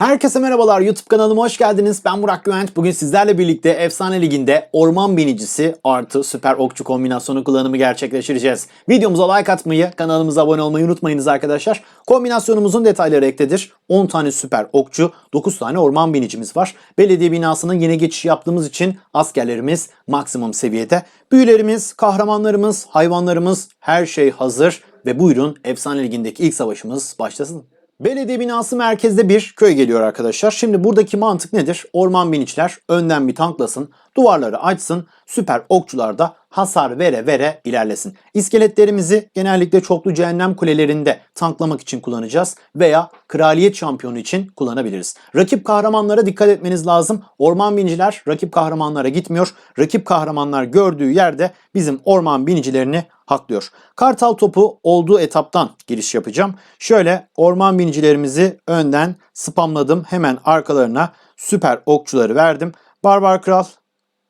Herkese merhabalar YouTube kanalıma hoş geldiniz. Ben Burak Güvenç. Bugün sizlerle birlikte Efsane Ligi'nde Orman Binicisi artı Süper Okçu kombinasyonu kullanımı gerçekleştireceğiz. Videomuza like atmayı, kanalımıza abone olmayı unutmayınız arkadaşlar. Kombinasyonumuzun detayları ektedir. 10 tane Süper Okçu, 9 tane Orman Binicimiz var. Belediye binasının yeni geçiş yaptığımız için askerlerimiz maksimum seviyede. Büyülerimiz, kahramanlarımız, hayvanlarımız her şey hazır. Ve buyurun Efsane Ligi'ndeki ilk savaşımız başlasın. Belediye binası merkezde bir köy geliyor arkadaşlar. Şimdi buradaki mantık nedir? Orman biniçler önden bir tanklasın, duvarları açsın, süper okçular da hasar vere vere ilerlesin. İskeletlerimizi genellikle çoklu cehennem kulelerinde tanklamak için kullanacağız veya kraliyet şampiyonu için kullanabiliriz. Rakip kahramanlara dikkat etmeniz lazım. Orman biniciler rakip kahramanlara gitmiyor. Rakip kahramanlar gördüğü yerde bizim orman binicilerini haklıyor. Kartal topu olduğu etaptan giriş yapacağım. Şöyle orman binicilerimizi önden spamladım. Hemen arkalarına süper okçuları verdim. Barbar Kral,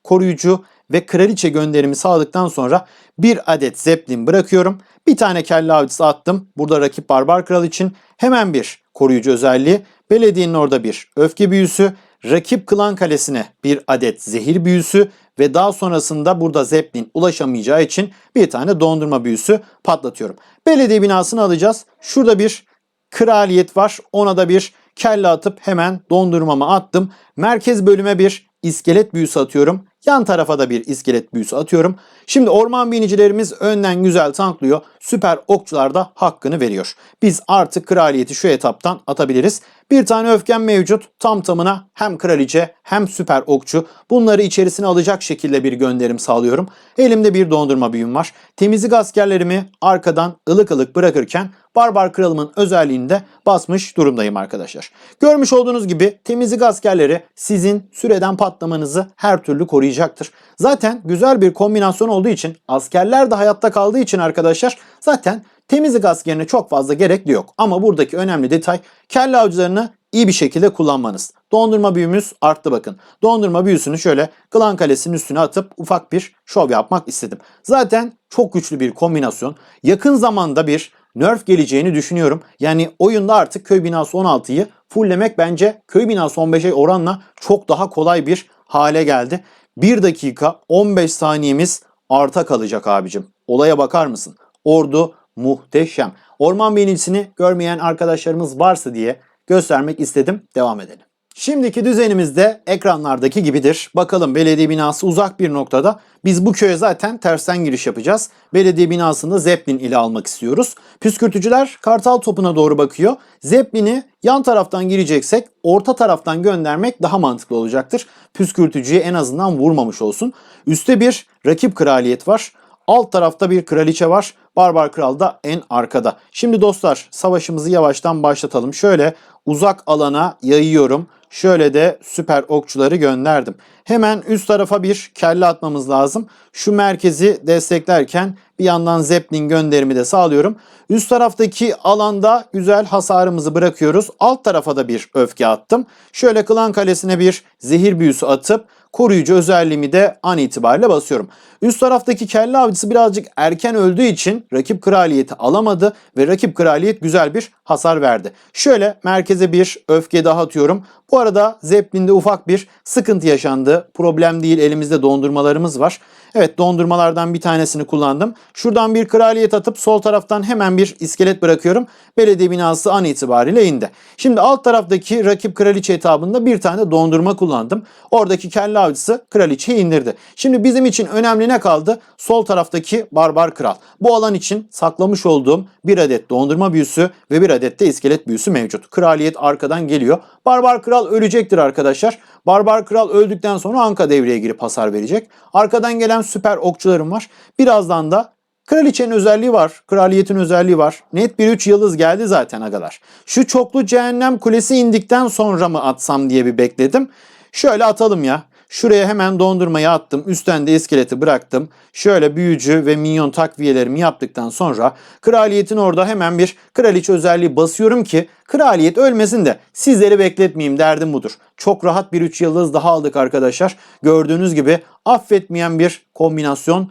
koruyucu ve kraliçe gönderimi sağladıktan sonra bir adet zeplin bırakıyorum. Bir tane kelle avcısı attım. Burada rakip Barbar Kral için hemen bir koruyucu özelliği. Belediyenin orada bir öfke büyüsü. Rakip klan kalesine bir adet zehir büyüsü ve daha sonrasında burada Zeppelin ulaşamayacağı için bir tane dondurma büyüsü patlatıyorum. Belediye binasını alacağız. Şurada bir kraliyet var. Ona da bir kelle atıp hemen dondurmama attım. Merkez bölüme bir iskelet büyüsü atıyorum. Yan tarafa da bir iskelet büyüsü atıyorum. Şimdi orman binicilerimiz önden güzel tanklıyor. Süper okçular da hakkını veriyor. Biz artık kraliyeti şu etaptan atabiliriz. Bir tane öfken mevcut. Tam tamına hem kraliçe hem süper okçu. Bunları içerisine alacak şekilde bir gönderim sağlıyorum. Elimde bir dondurma büyüm var. Temizlik askerlerimi arkadan ılık ılık bırakırken Barbar Kralımın özelliğini de basmış durumdayım arkadaşlar. Görmüş olduğunuz gibi temizlik askerleri sizin süreden patlamanızı her türlü koruyacaktır. Zaten güzel bir kombinasyon olduğu için askerler de hayatta kaldığı için arkadaşlar zaten temizlik askerine çok fazla gerekli yok. Ama buradaki önemli detay kelle avcılarını iyi bir şekilde kullanmanız. Dondurma büyümüz arttı bakın. Dondurma büyüsünü şöyle klan kalesinin üstüne atıp ufak bir şov yapmak istedim. Zaten çok güçlü bir kombinasyon. Yakın zamanda bir nerf geleceğini düşünüyorum. Yani oyunda artık köy binası 16'yı fulllemek bence köy binası 15'e oranla çok daha kolay bir hale geldi. 1 dakika 15 saniyemiz arta kalacak abicim. Olaya bakar mısın? Ordu muhteşem. Orman birincisi görmeyen arkadaşlarımız varsa diye göstermek istedim. Devam edelim. Şimdiki düzenimizde ekranlardaki gibidir. Bakalım belediye binası uzak bir noktada. Biz bu köye zaten tersten giriş yapacağız. Belediye binasını Zeppelin ile almak istiyoruz. Püskürtücüler kartal topuna doğru bakıyor. Zeppelin'i yan taraftan gireceksek orta taraftan göndermek daha mantıklı olacaktır. Püskürtücüyü en azından vurmamış olsun. Üste bir rakip kraliyet var. Alt tarafta bir kraliçe var. Barbar Kral da en arkada. Şimdi dostlar savaşımızı yavaştan başlatalım. Şöyle uzak alana yayıyorum. Şöyle de süper okçuları gönderdim. Hemen üst tarafa bir kelle atmamız lazım. Şu merkezi desteklerken bir yandan Zeppelin gönderimi de sağlıyorum. Üst taraftaki alanda güzel hasarımızı bırakıyoruz. Alt tarafa da bir öfke attım. Şöyle klan kalesine bir zehir büyüsü atıp koruyucu özelliğimi de an itibariyle basıyorum. Üst taraftaki kelle avcısı birazcık erken öldüğü için rakip kraliyeti alamadı ve rakip kraliyet güzel bir hasar verdi. Şöyle merkeze bir öfke daha atıyorum. Bu arada Zeppelin'de ufak bir sıkıntı yaşandı. Problem değil elimizde dondurmalarımız var. Evet dondurmalardan bir tanesini kullandım. Şuradan bir kraliyet atıp sol taraftan hemen bir iskelet bırakıyorum. Belediye binası an itibariyle indi. Şimdi alt taraftaki rakip kraliçe etabında bir tane dondurma kullandım. Oradaki kelle avcısı kraliçeyi indirdi. Şimdi bizim için önemli ne kaldı? Sol taraftaki barbar kral. Bu alan için saklamış olduğum bir adet dondurma büyüsü ve bir adet de iskelet büyüsü mevcut. Kraliyet arkadan geliyor. Barbar kral ölecektir arkadaşlar. Barbar kral öldükten sonra Anka devreye girip hasar verecek. Arkadan gelen süper okçularım var. Birazdan da Kraliçenin özelliği var. Kraliyetin özelliği var. Net bir 3 yıldız geldi zaten agalar. Şu çoklu cehennem kulesi indikten sonra mı atsam diye bir bekledim. Şöyle atalım ya. Şuraya hemen dondurmayı attım. Üstten de iskeleti bıraktım. Şöyle büyücü ve minyon takviyelerimi yaptıktan sonra kraliyetin orada hemen bir kraliçe özelliği basıyorum ki kraliyet ölmesin de sizleri bekletmeyeyim derdim budur. Çok rahat bir 3 yıldız daha aldık arkadaşlar. Gördüğünüz gibi affetmeyen bir kombinasyon.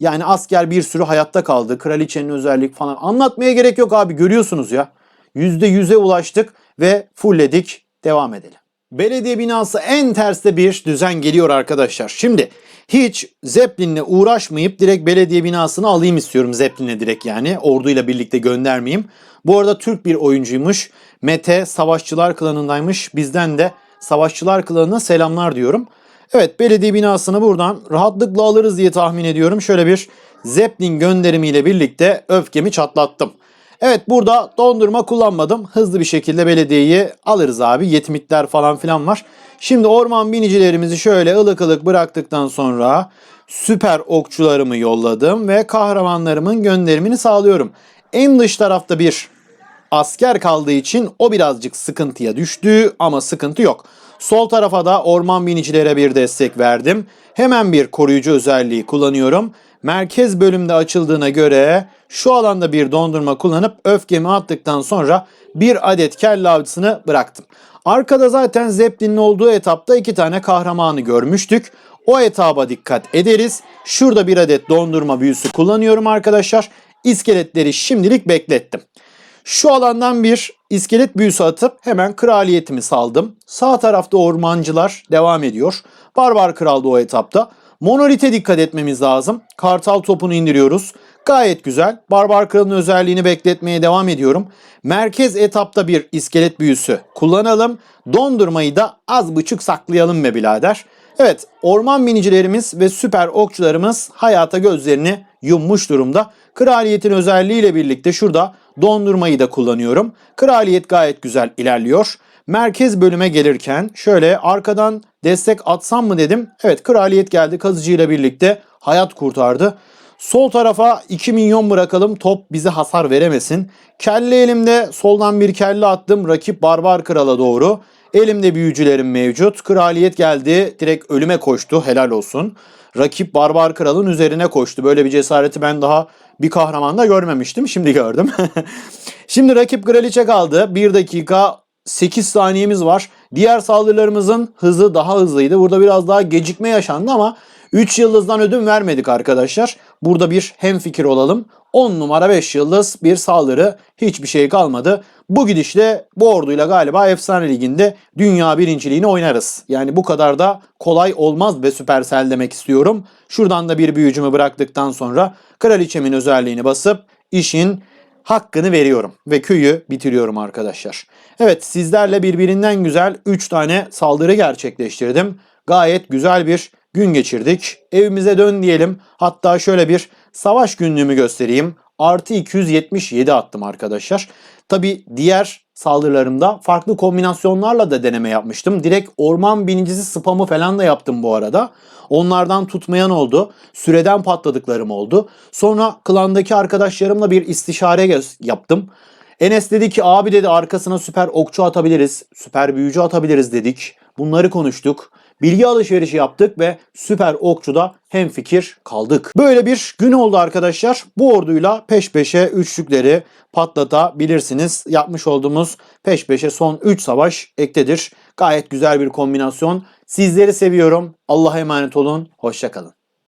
Yani asker bir sürü hayatta kaldı. Kraliçenin özellik falan. Anlatmaya gerek yok abi görüyorsunuz ya. %100'e ulaştık ve fullledik devam edelim. Belediye binası en terste bir düzen geliyor arkadaşlar. Şimdi hiç Zeppelin'le uğraşmayıp direkt belediye binasını alayım istiyorum Zeppelin'e direkt yani. Orduyla birlikte göndermeyeyim. Bu arada Türk bir oyuncuymuş. Mete Savaşçılar klanındaymış. Bizden de Savaşçılar klanına selamlar diyorum. Evet belediye binasını buradan rahatlıkla alırız diye tahmin ediyorum. Şöyle bir Zeppelin gönderimiyle birlikte öfkemi çatlattım. Evet burada dondurma kullanmadım. Hızlı bir şekilde belediyeyi alırız abi. Yetmitler falan filan var. Şimdi orman binicilerimizi şöyle ılık ılık bıraktıktan sonra süper okçularımı yolladım ve kahramanlarımın gönderimini sağlıyorum. En dış tarafta bir asker kaldığı için o birazcık sıkıntıya düştü ama sıkıntı yok. Sol tarafa da orman binicilere bir destek verdim. Hemen bir koruyucu özelliği kullanıyorum. Merkez bölümde açıldığına göre şu alanda bir dondurma kullanıp öfkemi attıktan sonra bir adet kelle avcısını bıraktım. Arkada zaten Zeppelin'in olduğu etapta iki tane kahramanı görmüştük. O etaba dikkat ederiz. Şurada bir adet dondurma büyüsü kullanıyorum arkadaşlar. İskeletleri şimdilik beklettim. Şu alandan bir iskelet büyüsü atıp hemen kraliyetimi saldım. Sağ tarafta ormancılar devam ediyor. Barbar kral da o etapta. Monolite dikkat etmemiz lazım. Kartal topunu indiriyoruz. Gayet güzel. Barbar kralın özelliğini bekletmeye devam ediyorum. Merkez etapta bir iskelet büyüsü kullanalım. Dondurmayı da az buçuk saklayalım be birader. Evet orman binicilerimiz ve süper okçularımız hayata gözlerini yummuş durumda. Kraliyetin özelliğiyle birlikte şurada dondurmayı da kullanıyorum. Kraliyet gayet güzel ilerliyor. Merkez bölüme gelirken şöyle arkadan destek atsam mı dedim. Evet kraliyet geldi kazıcıyla birlikte hayat kurtardı. Sol tarafa 2 milyon bırakalım top bize hasar veremesin. Kelle elimde soldan bir kelle attım rakip barbar krala doğru. Elimde büyücülerim mevcut. Kraliyet geldi direkt ölüme koştu helal olsun. Rakip barbar kralın üzerine koştu. Böyle bir cesareti ben daha bir kahramanda görmemiştim. Şimdi gördüm. Şimdi rakip kraliçe kaldı. 1 dakika 8 saniyemiz var. Diğer saldırılarımızın hızı daha hızlıydı. Burada biraz daha gecikme yaşandı ama 3 yıldızdan ödün vermedik arkadaşlar. Burada bir hemfikir olalım. 10 numara 5 yıldız bir saldırı hiçbir şey kalmadı. Bu gidişle bu orduyla galiba Efsane Ligi'nde dünya birinciliğini oynarız. Yani bu kadar da kolay olmaz ve Supercell demek istiyorum. Şuradan da bir büyücümü bıraktıktan sonra kraliçemin özelliğini basıp işin hakkını veriyorum ve köyü bitiriyorum arkadaşlar. Evet sizlerle birbirinden güzel 3 tane saldırı gerçekleştirdim. Gayet güzel bir gün geçirdik. Evimize dön diyelim. Hatta şöyle bir savaş günlüğümü göstereyim. Artı 277 attım arkadaşlar. Tabi diğer saldırılarımda farklı kombinasyonlarla da deneme yapmıştım. Direkt orman binicisi spamı falan da yaptım bu arada. Onlardan tutmayan oldu. Süreden patladıklarım oldu. Sonra klandaki arkadaşlarımla bir istişare yaptım. Enes dedi ki abi dedi arkasına süper okçu atabiliriz. Süper büyücü atabiliriz dedik. Bunları konuştuk. Bilgi alışverişi yaptık ve süper okçuda hemfikir kaldık. Böyle bir gün oldu arkadaşlar. Bu orduyla peş peşe üçlükleri patlatabilirsiniz. Yapmış olduğumuz peş peşe son 3 savaş ektedir. Gayet güzel bir kombinasyon. Sizleri seviyorum. Allah'a emanet olun. Hoşçakalın.